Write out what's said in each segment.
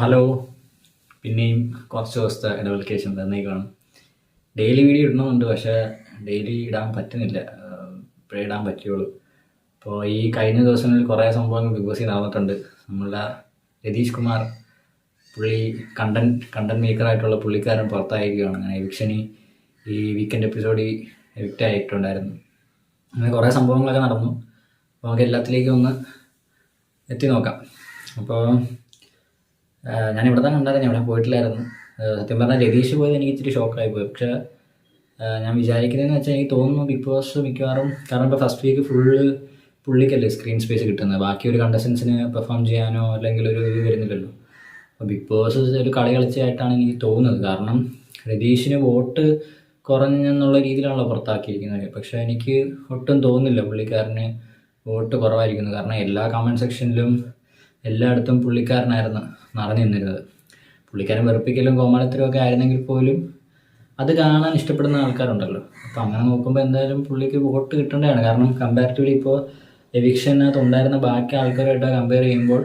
Hello. പിന്നെയും കുറച്ച് ദിവസത്തെ ഇടവൽക്കേഷൻ തന്നേക്കാണ് ഡെയിലി വീഡിയോ ഇടണമെന്നുണ്ട് പക്ഷേ ഡെയിലി ഇടാൻ പറ്റുന്നില്ല. ഇപ്പോഴേ ഇടാൻ പറ്റുള്ളൂ. അപ്പോൾ ഈ കഴിഞ്ഞ ദിവസങ്ങളിൽ കുറേ സംഭവങ്ങൾ ബിഗ് ബോസിൽ നടന്നിട്ടുണ്ട്. നമ്മളുടെ രതീഷ് കുമാർ പുള്ളി കണ്ടന്റ് കണ്ടന്റ് മേക്കറായിട്ടുള്ള പുള്ളിക്കാരൻ പുറത്തായിരിക്കുകയാണ്. അങ്ങനെ എവിക്ഷനി ഈ വീക്കെൻഡ് എപ്പിസോഡിൽ എവിക്റ്റ് ആയിട്ടുണ്ടായിരുന്നു. അങ്ങനെ കുറേ സംഭവങ്ങളൊക്കെ നടന്നു. അപ്പോൾ നമുക്ക് എല്ലാത്തിലേക്കും ഒന്ന് എത്തി നോക്കാം. അപ്പോൾ ഞാൻ ഇവിടെ തന്നെ ഉണ്ടായിരുന്നു ഇവിടെ പോയിട്ടില്ലായിരുന്നു. സത്യം പറഞ്ഞാൽ രതീഷ് പോയത് എനിക്ക് ഇച്ചിരി ഷോക്കായി പോയി. പക്ഷേ ഞാൻ വിചാരിക്കുന്നതെന്ന് വെച്ചാൽ എനിക്ക് തോന്നുന്നു ബിഗ് ബോസ് മിക്കവാറും കാരണം ഇപ്പോൾ ഫസ്റ്റ് വീക്ക് ഫുള്ള് പുള്ളിക്കല്ലേ സ്ക്രീൻ സ്പേസ് കിട്ടുന്നത്. ബാക്കി ഒരു കണ്ടസ്റ്റൻസിന് പെർഫോം ചെയ്യാനോ അല്ലെങ്കിൽ ഒരു ഇത് വരുന്നില്ലല്ലോ. അപ്പോൾ ബിഗ് ബോസ് ഒരു കളി കളിച്ചതായിട്ടാണ് എനിക്ക് തോന്നുന്നത്. കാരണം രതീഷിന് വോട്ട് കുറഞ്ഞെന്നുള്ള രീതിയിലാണല്ലോ പുറത്താക്കിയിരിക്കുന്നത്. പക്ഷേ എനിക്ക് ഒട്ടും തോന്നുന്നില്ല പുള്ളിക്കാരന് വോട്ട് കുറവായിരിക്കുന്നു കാരണം എല്ലാ കമന്റ് സെക്ഷനിലും എല്ലായിടത്തും പുള്ളിക്കാരനായിരുന്നു. നിറഞ്ഞു നിന്നിരുന്നത്. പുള്ളിക്കാരൻ വെറുപ്പിക്കലും കോമാളിത്തരും ഒക്കെ ആയിരുന്നെങ്കിൽ പോലും അത് കാണാൻ ഇഷ്ടപ്പെടുന്ന ആൾക്കാരുണ്ടല്ലോ. അപ്പോൾ അങ്ങനെ നോക്കുമ്പോൾ എന്തായാലും പുള്ളിക്ക് വോട്ട് കിട്ടേണ്ടതാണ്. കാരണം കമ്പാരിറ്റീവ്ലി ഇപ്പോൾ എവിക്ഷനകത്ത് ഉണ്ടായിരുന്ന ബാക്കി ആൾക്കാരുമായിട്ട് കമ്പയർ ചെയ്യുമ്പോൾ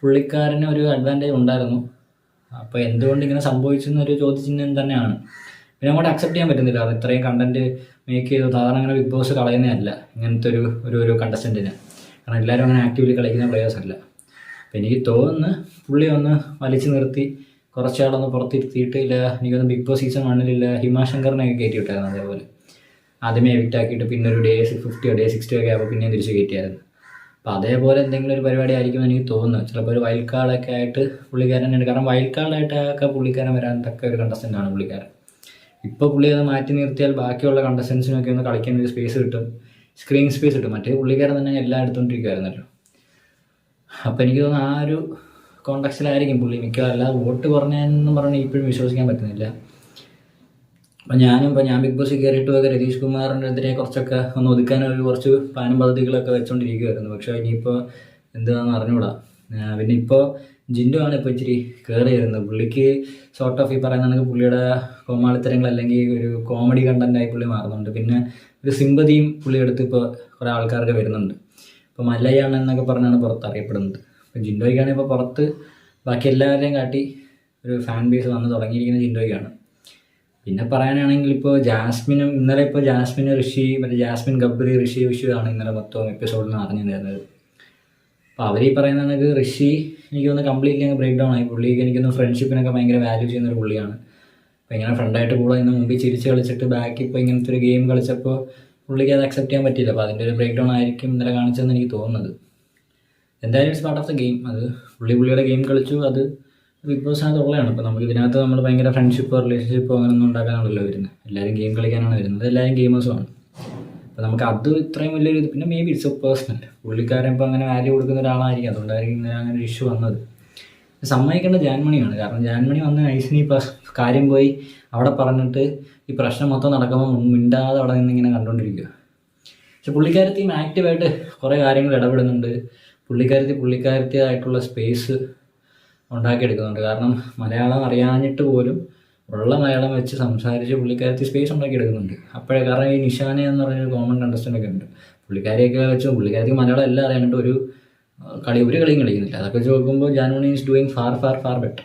പുള്ളിക്കാരന് ഒരു അഡ്വാന്റേജ് ഉണ്ടായിരുന്നു. അപ്പോൾ എന്തുകൊണ്ട് ഇങ്ങനെ സംഭവിച്ചു എന്നൊരു ചോദ്യചിഹ്നം തന്നെയാണ്. പിന്നെ അങ്ങോട്ട് അക്സെപ്റ്റ് ചെയ്യാൻ പറ്റുന്നില്ല. കാരണം ഇത്രയും കണ്ടന്റ് മേക്ക് ചെയ്തു. സാധാരണ അങ്ങനെ ബിഗ് ബോസ് കളയുന്നതല്ല. ഇങ്ങനത്തെ ഒരു ഒരു ഒരു കണ്ടസ്റ്റന്റിന് കാരണം എല്ലാവരും അങ്ങനെ ആക്റ്റീവ്ലി കളിക്കുന്ന പ്ലേയേഴ്സ് അല്ല. അപ്പം എനിക്ക് തോന്നുന്നു പുള്ളി ഒന്ന് വലിച്ചു നിർത്തി കുറച്ചാളൊന്ന് പുറത്തിരുത്തിയിട്ട് ഇല്ല എനിക്കൊന്ന് ബിഗ് ബോസ് സീസൺ വണ്ണിലില്ല ഹിമാശങ്കറിനെയൊക്കെ കയറ്റി വിട്ടായിരുന്നു അതേപോലെ. ആദ്യമേ എവിക്റ്റ് ആക്കിയിട്ട് പിന്നെ ഒരു ഡേ ഫിഫ്റ്റിയോ ഡേ സിക്സ്റ്റിയോ ഒക്കെ ആയപ്പോൾ പിന്നെയും തിരിച്ച് കയറ്റിയായിരുന്നു. അപ്പോൾ അതേപോലെ എന്തെങ്കിലും ഒരു പരിപാടി ആയിരിക്കും എനിക്ക് തോന്നുന്നു. ചിലപ്പോൾ ഒരു വൈൽഡ് കാർഡൊക്കെ ആയിട്ട് പുള്ളിക്കാരൻ ഉണ്ട് കാരണം വൈൽഡ് കാർഡായിട്ടൊക്കെ പുള്ളിക്കാരൻ വരാൻ തക്ക ഒരു കണ്ടസ്റ്റന്റ് ആണ് പുള്ളിക്കാരൻ. ഇപ്പോൾ പുള്ളി അത് മാറ്റി നിർത്തിയാൽ ബാക്കിയുള്ള കണ്ടസ്റ്റൻസിനൊക്കെ ഒന്ന് കളിക്കാൻ ഒരു സ്പേസ് കിട്ടും. സ്ക്രീൻ സ്പേസ് കിട്ടും. മറ്റേ പുള്ളിക്കാരൻ തന്നെ എല്ലാം എടുത്തുകൊണ്ടിരിക്കുമായിരുന്നല്ലോ അപ്പോൾ എനിക്ക് തോന്നുന്നു ആ ഒരു കോണ്ടാക്സിലായിരിക്കും പുള്ളി. മിക്കവാറും അല്ലാതെ വോട്ട് കുറഞ്ഞെന്നും പറഞ്ഞ് ഇപ്പോഴും വിശ്വസിക്കാൻ പറ്റുന്നില്ല. അപ്പം ഞാനും ഇപ്പോൾ ഞാൻ ബിഗ് ബോസിൽ കയറിയിട്ട് പോയ രതീഷ് കുമാറിന്റെ എതിരെ കുറച്ചൊക്കെ ഒന്ന് ഒതുക്കാൻ ഒരു കുറച്ച് പാനം പദ്ധതികളൊക്കെ വെച്ചുകൊണ്ടിരിക്കുകയായിരുന്നു പക്ഷേ ഇനിയിപ്പോൾ എന്താണെന്ന് അറിഞ്ഞൂടാ. ആ, പിന്നെ ഇപ്പോൾ ജിൻഡു ആണ് ഇപ്പോൾ ഇച്ചിരി കയറി വരുന്നത് പുള്ളിക്ക് സോർട്ട് ഓഫ് ഈ പറയുന്ന പുള്ളിയുടെ കോമാളിത്തരങ്ങൾ അല്ലെങ്കിൽ ഒരു കോമഡി കണ്ടന്റായി പുള്ളി മാറുന്നുണ്ട്. പിന്നെ ഒരു സിമ്പതിയും പുള്ളിയെടുത്ത് ഇപ്പോൾ കുറേ ആൾക്കാർക്ക് വരുന്നുണ്ട്. ഇപ്പോൾ മല്ലയാണ് എന്നൊക്കെ പറഞ്ഞാണ് പുറത്ത് അറിയപ്പെടുന്നത് അപ്പോൾ ജിൻഡോയ്ക്കാണ് ഇപ്പോൾ പുറത്ത് ബാക്കി എല്ലാവരെയും കാട്ടി ഒരു ഫാൻ ബേസ് വന്ന് തുടങ്ങിയിരിക്കുന്ന ജിൻഡോയ്ക്കാണ്. പിന്നെ പറയാനാണെങ്കിൽ ഇപ്പോൾ ജാസ്മിനും ഇന്നലെ ഇപ്പോൾ ജാസ്മിൻ ഋഷി മറ്റേ ജാസ്മിൻ ഗബ്രി ഋഷി വിഷു ആണ് ഇന്നലെ മൊത്തം എപ്പിസോഡിൽ നിന്ന് തരുന്നത് അപ്പോൾ അവർ ഈ പറയുന്ന കണക്ക് ഋഷി എനിക്കൊന്ന് കംപ്ലീറ്റ്ലി അങ്ങ് ബ്രേക്ക് ഡൗൺ ആയി. പുള്ളിക്ക് എനിക്കൊന്ന് ഫ്രണ്ട്ഷിപ്പിനൊക്കെ ഭയങ്കര വാല്യൂ ചെയ്യുന്ന ഒരു പുള്ളിയാണ്. അപ്പോൾ ഇങ്ങനെ ഫ്രണ്ടായിട്ട് കൂടെ ഇന്ന് മുമ്പിൽ ചിരിച്ച് കളിച്ചിട്ട് ബാക്ക് ഇപ്പോൾ ഇങ്ങനത്തെ ഒരു ഗെയിം കളിച്ചപ്പോൾ പുള്ളിക്ക് അത് അക്സെപ്റ്റ് ചെയ്യാൻ പറ്റിയില്ല. അപ്പോൾ അതിന്റെ ഒരു ബ്രേക്ക് ഡൗൺ ആയിരിക്കും ഇന്നലെ കാണിച്ചതെന്ന് എനിക്ക് തോന്നുന്നത്. എന്തായാലും it's part of the game അത് പുള്ളി പുള്ളിയുടെ ഗെയിം കളിച്ചു. അത് ബിഗ് ബോസിനകത്ത് ഉള്ളതാണ് അപ്പോൾ നമുക്ക് ഇതിനകത്ത് നമ്മൾ ഭയങ്കര ഫ്രണ്ട്ഷിപ്പോ റിലേഷൻഷിപ്പോ അങ്ങനെയൊന്നും ഉണ്ടാക്കാനാണല്ലോ വരുന്നത്. എല്ലാവരും ഗെയിം കളിക്കാനാണ് വരുന്നത്. എല്ലാവരും ഗെയിമേഴ്സുമാണ് അപ്പോൾ നമുക്ക് അത് ഇത്രയും വലിയൊരു ഇത് പിന്നെ maybe it's a personal പുള്ളിക്കാരൻ ഇപ്പോൾ അങ്ങനെ വാല്യൂ കൊടുക്കുന്ന ഒരാളായിരിക്കും. അതുകൊണ്ടായിരിക്കും ഇങ്ങനെ അങ്ങനെ ഒരു ഇഷ്യൂ വന്നത്. സമ്മതിക്കേണ്ട ജാൻമണിയാണ്. കാരണം ജാൻമണി വന്ന് ഐസിനി കാര്യം പോയി. അവിടെ പറഞ്ഞിട്ട് ഈ പ്രശ്നം മൊത്തം നടക്കുമ്പോൾ മിണ്ടാതെ അവിടെ നിന്ന് ഇങ്ങനെ കണ്ടുകൊണ്ടിരിക്കുക പക്ഷെ പുള്ളിക്കാരത്തിയും ആക്റ്റീവായിട്ട് കുറേ കാര്യങ്ങൾ ഇടപെടുന്നുണ്ട്. പുള്ളിക്കാരത്തി പുള്ളിക്കാരത്തിയായിട്ടുള്ള സ്പേസ് ഉണ്ടാക്കിയെടുക്കുന്നുണ്ട്. കാരണം മലയാളം അറിയാഞ്ഞിട്ട് പോലും ഉള്ള മലയാളം വെച്ച് സംസാരിച്ച് പുള്ളിക്കാരത്തി സ്പേസ് ഉണ്ടാക്കിയെടുക്കുന്നുണ്ട്. അപ്പോഴേ കാരണം ഈ നിഷാന എന്ന് പറഞ്ഞൊരു കോമൺ കണ്ടസ്റ്റന്റ് ഒക്കെ ഉണ്ട്. പുള്ളിക്കാരിയൊക്കെ വെച്ച് പുള്ളിക്കാരത്തി മലയാളം എല്ലാം അറിയാണ്ട് ഒരു കളി ഒരു കളിയും കളിക്കുന്നില്ല. അതൊക്കെ വെച്ച് നോക്കുമ്പോൾ Jaanmoni is doing far far far better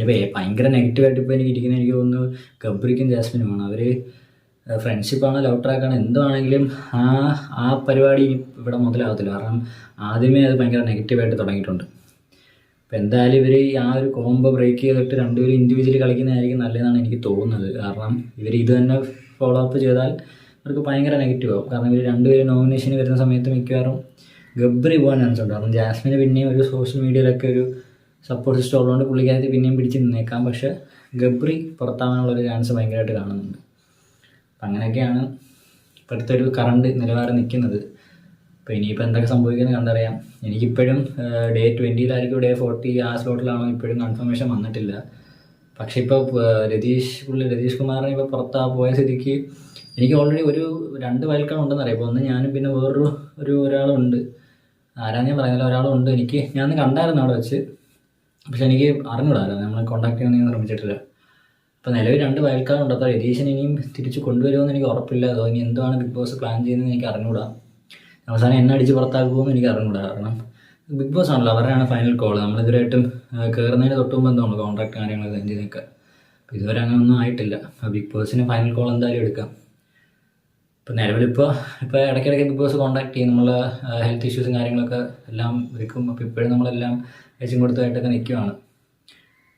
പിന്നെ ഭയങ്കര നെഗറ്റീവായിട്ട് ഇപ്പോൾ എനിക്ക് ഇരിക്കുന്ന എനിക്ക് തോന്നുന്നു ഗബ്രിക്കും ജാസ്മിനുമാണ് അവർ ഫ്രണ്ട്ഷിപ്പാണ് ലവ് ട്രാക്കാണ് എന്താണെങ്കിലും ആ ആ പരിപാടി ഇവിടെ മുതലാകത്തില്ല കാരണം ആദ്യമേ അത് ഭയങ്കര നെഗറ്റീവായിട്ട് തുടങ്ങിയിട്ടുണ്ട്. അപ്പോൾ എന്തായാലും ഇവർ ആ ഒരു കോംബോ ബ്രേക്ക് ചെയ്തിട്ട് രണ്ടുപേരും ഇൻഡിവിജ്വലി കളിക്കുന്നതായിരിക്കും നല്ലതെന്നാണ് എനിക്ക് തോന്നുന്നത്. കാരണം ഇവർ ഇത് തന്നെ ഫോളോ അപ്പ് ചെയ്താൽ അവർക്ക് ഭയങ്കര നെഗറ്റീവ് ആവും. കാരണം ഇവർ രണ്ടുപേരും നോമിനേഷന് വരുന്ന സമയത്ത് മിക്കവാറും ഗബ്രി പോകാൻ ചാൻസ് ഉണ്ട്. കാരണം ജാസ്മിന് പിന്നെയും ഒരു സോഷ്യൽ മീഡിയയിലൊക്കെ ഒരു സപ്പോർട്ട് സിസ്റ്റം ഉള്ളതുകൊണ്ട് പുള്ളിക്കാരത്തി പിന്നെയും പിടിച്ച് നിന്നേക്കാം. പക്ഷേ ഗബ്രി പുറത്താവാനുള്ളൊരു ചാൻസ് ഭയങ്കരമായിട്ട് കാണുന്നുണ്ട്. അപ്പം അങ്ങനെയൊക്കെയാണ് ഇപ്പോഴത്തെ ഒരു കറണ്ട് നിലവാരം നിൽക്കുന്നത് അപ്പോൾ ഇനിയിപ്പോൾ എന്തൊക്കെ സംഭവിക്കുന്നത് കണ്ടറിയാം. എനിക്കിപ്പോഴും ഡേ ട്വന്റിയിലായിരിക്കും ഡേ ഫോർട്ടി ആ സ്ലോട്ടിലാണോ ഇപ്പോഴും കൺഫർമേഷൻ വന്നിട്ടില്ല. പക്ഷേ ഇപ്പോൾ രതീഷ് പുള്ളി രതീഷ് കുമാറിനെ ഇപ്പോൾ പുറത്താ പോയ സ്ഥിതിക്ക് എനിക്ക് ഓൾറെഡി ഒരു രണ്ട് വയൽക്കാണ് ഉണ്ടെന്ന് അറിയാം. ഇപ്പോൾ ഒന്ന് ഞാനും പിന്നെ വേറൊരു ഒരു ഒരാളുണ്ട് ആരാണെന്ന് ഞാൻ പറയുന്നില്ല ഒരാളുണ്ട് എനിക്ക് ഞാൻ കണ്ടായിരുന്നു അവിടെ വെച്ച്. പക്ഷെ എനിക്ക് അറിഞ്ഞൂടായിരുന്നു നമ്മളെ ചെയ്യാൻ ഞാൻ ശ്രമിച്ചിട്ടില്ല അപ്പോൾ നിലവിൽ രണ്ട് വയൽക്കാരുണ്ട് അപ്പോൾ രതീശൻ ഇനിയും തിരിച്ച് കൊണ്ടുവരുമെന്ന് എനിക്ക് ഉറപ്പില്ല. അതോ ഇനി എന്താണ് ബിഗ് ബോസ് പ്ലാൻ ചെയ്യുന്നതെന്ന് എനിക്ക് അറിഞ്ഞൂടാ. അവസാനം എന്നെ അടിച്ച് പുറത്താക്കുമെന്ന് എനിക്ക് അറിഞ്ഞൂടാ കാരണം ബിഗ് ബോസ് ആണല്ലോ അവരുടെയാണ് ഫൈനൽ കോൾ നമ്മളിതുവരെയായിട്ടും കയറുന്നതിന് തൊട്ട് മുമ്പ് എന്താണ് കോൺട്രാക്ട് കാര്യങ്ങൾ നിൽക്കുക അപ്പോൾ ഇതുവരെ അങ്ങനെ ഒന്നും ആയിട്ടില്ല അപ്പോൾ ബിഗ് ബോസിന് ഫൈനൽ കോൾ എന്തായാലും എടുക്കാം. ഇപ്പോൾ നിലവിലിപ്പോൾ ഇപ്പോൾ ഇടയ്ക്കിടയ്ക്ക് ബിഗ് ബോസ് കോൺടാക്ട് ചെയ്യും. നമ്മൾ ഹെൽത്ത് ഇഷ്യൂസും കാര്യങ്ങളൊക്കെ എല്ലാം വെക്കും അപ്പോൾ ഇപ്പോഴും നമ്മളെല്ലാം വെച്ചും കൊടുത്തതായിട്ടൊക്കെ നിൽക്കുവാണ്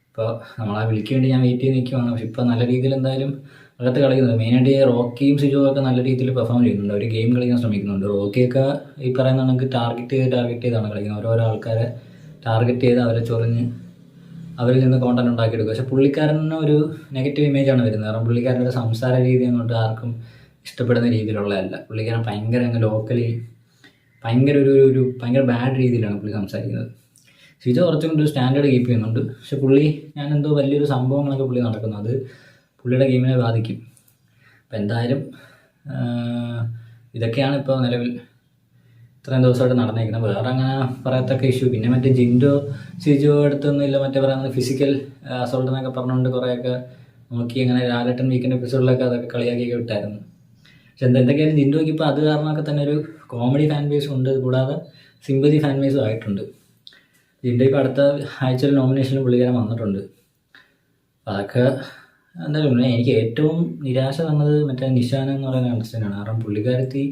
ഇപ്പോൾ നമ്മളാ വിളിക്ക് വേണ്ടി ഞാൻ വെയിറ്റ് ചെയ്ത് നിൽക്കുവാണ് പക്ഷെ ഇപ്പോൾ നല്ല രീതിയിൽ എന്തായാലും അകത്ത് കളിക്കുന്നത് മെയിനായിട്ട് ഈ റോക്കിയും സിജോ ഒക്കെ നല്ല രീതിയിൽ പെർഫോം ചെയ്യുന്നുണ്ട്. അവർ ഗെയിം കളിക്കാൻ ശ്രമിക്കുന്നുണ്ട്. റോക്കിയൊക്കെ ഈ പറയുന്ന കണക്ക് ടാർഗറ്റ് ചെയ്ത് ടാർഗറ്റ് ചെയ്താണ് കളിക്കുന്നത്. ഓരോരോ ആൾക്കാരെ ടാർഗറ്റ് ചെയ്ത് അവരെ ചൊറിഞ്ഞ് അവരിൽ നിന്ന് കോണ്ടന്റ് ഉണ്ടാക്കിയെടുക്കും. പക്ഷെ പുള്ളിക്കാരന് ഒരു നെഗറ്റീവ് ഇമേജാണ് വരുന്നത്. കാരണം പുള്ളിക്കാരന്റെ സംസാര രീതി അങ്ങോട്ട് ആർക്കും ഇഷ്ടപ്പെടുന്ന രീതിയിലുള്ളതല്ല. പുള്ളിക്കാരൻ ഭയങ്കര അങ്ങ് ലോക്കലി ഭയങ്കര ഒരു- ഒരു ഭയങ്കര ബാഡ് രീതിയിലാണ് പുള്ളി സംസാരിക്കുന്നത്. ഷിജോ കുറച്ചും കൂടി സ്റ്റാൻഡേർഡ് കീപ്പ് ചെയ്യുന്നുണ്ട്. പക്ഷെ പുള്ളി ഞാൻ എന്തോ വലിയൊരു സംഭവങ്ങളൊക്കെ പുള്ളി നടക്കുന്നത് പുള്ളിയുടെ ഗെയിമിനെ ബാധിക്കും. അപ്പം എന്തായാലും ഇതൊക്കെയാണ് ഇപ്പോൾ നിലവിൽ ഇത്രയും ദിവസമായിട്ട് നടന്നേക്കുന്നത്. വേറെ അങ്ങനെ പറയത്തക്ക ഇഷ്യൂ പിന്നെ മറ്റേ ജിൻഡോ സിജോ അടുത്തൊന്നും ഇല്ല. മറ്റേ പറയുന്നത് ഫിസിക്കൽ അസോൾട്ട് എന്നൊക്കെ പറഞ്ഞുകൊണ്ട് കുറേയൊക്കെ നോക്കി അങ്ങനെ ലാലട്ടൻ വീക്കെൻഡ് എപ്പിസോഡിലൊക്കെ അതൊക്കെ കളിയാക്കിയൊക്കെ വിട്ടായിരുന്നു. പക്ഷെ എന്ത് എന്തൊക്കെയായാലും ജിൻഡോയ്ക്ക് ഇപ്പോൾ അത് കാരണമൊക്കെ തന്നെ ഒരു കോമഡി ഫാൻ ബേസും ഉണ്ട്. കൂടാതെ സിമ്പതി ഫാൻ ബേസും ആയിട്ടുണ്ട്. ജിൻഡോ ഇപ്പോൾ അടുത്ത ആഴ്ചയിൽ നോമിനേഷനിൽ പുള്ളിക്കാരൻ വന്നിട്ടുണ്ട്. അതൊക്കെ എന്തായാലും എനിക്ക് ഏറ്റവും നിരാശ തന്നത് മറ്റേ നിഷാന എന്ന് പറയുന്ന കണ്ടസ്റ്റന്റാണ് കാരണം പുള്ളിക്കാരത്തി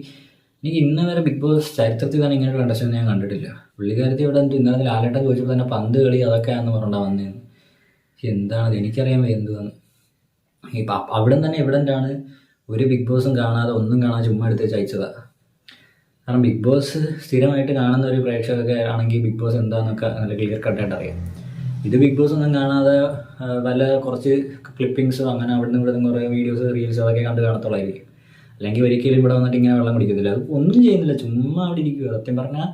എനിക്ക് ഇന്ന് വരെ ബിഗ് ബോസ് ചരിത്രത്തിൽ തന്നെ ഇങ്ങനെ ഒരു ഞാൻ കണ്ടിട്ടില്ല. പുള്ളിക്കാരത്തി ഇവിടെ എന്ത് ഇന്നലെ ലാലേട്ടൻ ചോദിച്ചപ്പോൾ തന്നെ പന്ത് കളി അതൊക്കെയാണെന്ന് പറഞ്ഞാൽ വന്നേന്ന് പക്ഷെ എന്താണത്? എനിക്കറിയാൻ എന്തുവാന്ന്. ഇപ്പം അവിടെ തന്നെ എവിഡന്റ് ആണ് ഒരു ബിഗ് ബോസും കാണാതെ ഒന്നും കാണാതെ ചുമ്മാ എടുത്ത് വെച്ച് അയച്ചതാ. കാരണം ബിഗ് ബോസ് സ്ഥിരമായിട്ട് കാണുന്ന ഒരു പ്രേക്ഷകരൊക്കെ ആണെങ്കിൽ ബിഗ് ബോസ് എന്താണെന്നൊക്കെ നല്ല ക്ലിയർ കട്ടായിട്ട് അറിയാം. ഇത് ബിഗ് ബോസ് ഒന്നും കാണാതെ വല്ല കുറച്ച് ക്ലിപ്പിങ്സോ അങ്ങനെ അവിടെ നിന്ന് ഇവിടെ കുറേ വീഡിയോസ് റീൽസ് അതൊക്കെ കണ്ട് കാണത്തുള്ളായിരിക്കും. അല്ലെങ്കിൽ ഒരിക്കലും ഇവിടെ വന്നിട്ട് ഇങ്ങനെ വെള്ളം കുടിക്കത്തില്ല. അത് ഒന്നും ചെയ്യുന്നില്ല. ചുമ്മാ അവിടെ ഇരിക്കുക സത്യം പറഞ്ഞാൽ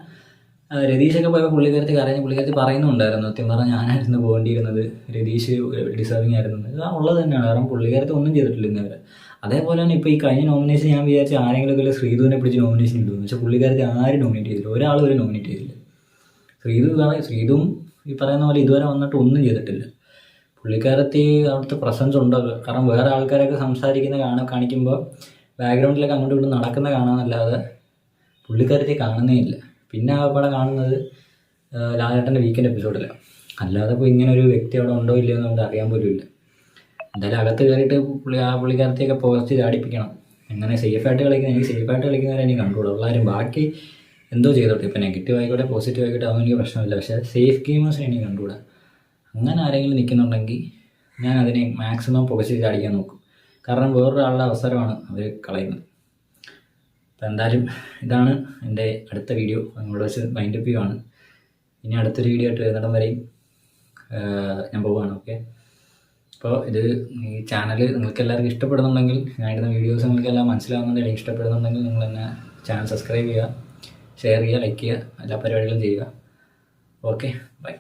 രതീഷൊക്കെ പോയപ്പോൾ പുള്ളിക്കാരത്തി കരഞ്ഞ് പുള്ളിക്കാരത്തി പറയുന്നുണ്ടായിരുന്നു. സത്യം പറഞ്ഞാൽ ഞാനായിരുന്നു പോകേണ്ടിയിരുന്നത്. രതീഷ് ഡിസേർവിങ് ആയിരുന്നു. ഉള്ളത് തന്നെയാണ്. കാരണം പുള്ളിക്കാരത്തി ഒന്നും ചെയ്തിട്ടില്ല ഇന്നവരെ. അതേപോലെ തന്നെ ഇപ്പോൾ ഈ കഴിഞ്ഞ നോമിനേഷൻ ഞാൻ വിചാരിച്ച ആരെങ്കിലും ഒക്കെ ശ്രീധുവിനെ പിടിച്ച് നോമിനേഷൻ ഇട്ടു പക്ഷേ പുള്ളിക്കാരത്തെ ആരും നോമിനേറ്റ് ചെയ്തില്ല. ഒരാൾ വരെ നോമിനേറ്റ് ചെയ്തില്ല. ശ്രീധു ശ്രീധും ഈ പറയുന്ന പോലെ ഇതുവരെ വന്നിട്ട് ഒന്നും ചെയ്തിട്ടില്ല. പുള്ളിക്കാരത്തി അവിടുത്തെ പ്രസൻസ് ഉണ്ടോ? കാരണം വേറെ ആൾക്കാരൊക്കെ സംസാരിക്കുന്ന കാണാൻ കാണിക്കുമ്പോൾ ബാക്ക്ഗ്രൗണ്ടിലൊക്കെ അങ്ങോട്ട് ഇങ്ങോട്ടും നടക്കുന്ന കാണാമെന്നല്ലാതെ പുള്ളിക്കാരത്തി കാണുന്നേ ഇല്ല. പിന്നെ പടം കാണുന്നത് ലാലേട്ടന്റെ വീക്കെൻഡ് എപ്പിസോഡിലാണ് അല്ലാതെ ഇപ്പോൾ ഇങ്ങനെ ഒരു വ്യക്തി അവിടെ ഉണ്ടോ ഇല്ലയോ എന്ന് നമുക്ക് അറിയാൻ പോലും ഇല്ല എന്തായാലും അകത്ത് കയറിയിട്ട് പുള്ളി ആ പുള്ളിക്കാരത്തെയൊക്കെ പോസ്റ്റ് ചാടിപ്പിക്കണം എങ്ങനെ സേഫായിട്ട് കളിക്കുന്ന എനിക്ക് സേഫായിട്ട് കളിക്കുന്നവരെ എനിക്ക് കണ്ടുകൂടും എല്ലാവരും ബാക്കി എന്തോ ചെയ്തോട്ടെ. ഇപ്പോൾ നെഗറ്റീവ് ആയിക്കോട്ടെ പോസിറ്റീവ് ആയിക്കോട്ടെ അതൊന്നും എനിക്ക് പ്രശ്നമില്ല. പക്ഷേ സേഫ് ഗെയിമേഴ്സിനെ എനിക്ക് കണ്ടുകൂടാ. അങ്ങനെ ആരെങ്കിലും നിൽക്കുന്നുണ്ടെങ്കിൽ ഞാൻ അതിനെ മാക്സിമം പുകച്ച് ചാടിക്കാൻ നോക്കും. കാരണം വേറൊരാളുടെ അവസരമാണ് അവർ കളയുന്നത്. അപ്പോൾ എന്തായാലും ഇതാണ് എന്റെ അടുത്ത വീഡിയോ നിങ്ങളുടെ വെച്ച് മൈൻഡ് അപ്പ് ആണ് ഇനി അടുത്തൊരു വീഡിയോ ആയിട്ട് വരുന്നിടം വരെയും ഞാൻ പോവുകയാണ് ഓക്കെ അപ്പോൾ ഇത് ഈ ചാനൽ നിങ്ങൾക്ക് എല്ലാവർക്കും ഇഷ്ടപ്പെടുന്നുണ്ടെങ്കിൽ ഞാൻ ഇടുന്ന വീഡിയോസ് നിങ്ങൾക്കെല്ലാം മനസ്സിലാവുന്നുണ്ടെങ്കിൽ ഇഷ്ടപ്പെടുന്നുണ്ടെങ്കിൽ നിങ്ങൾ തന്നെ ചാനൽ സബ്സ്ക്രൈബ് ചെയ്യുക ഷെയർ ചെയ്യുക ലൈക്ക് ചെയ്യുക എല്ലാ പരിപാടികളും ചെയ്യുക. Okay bye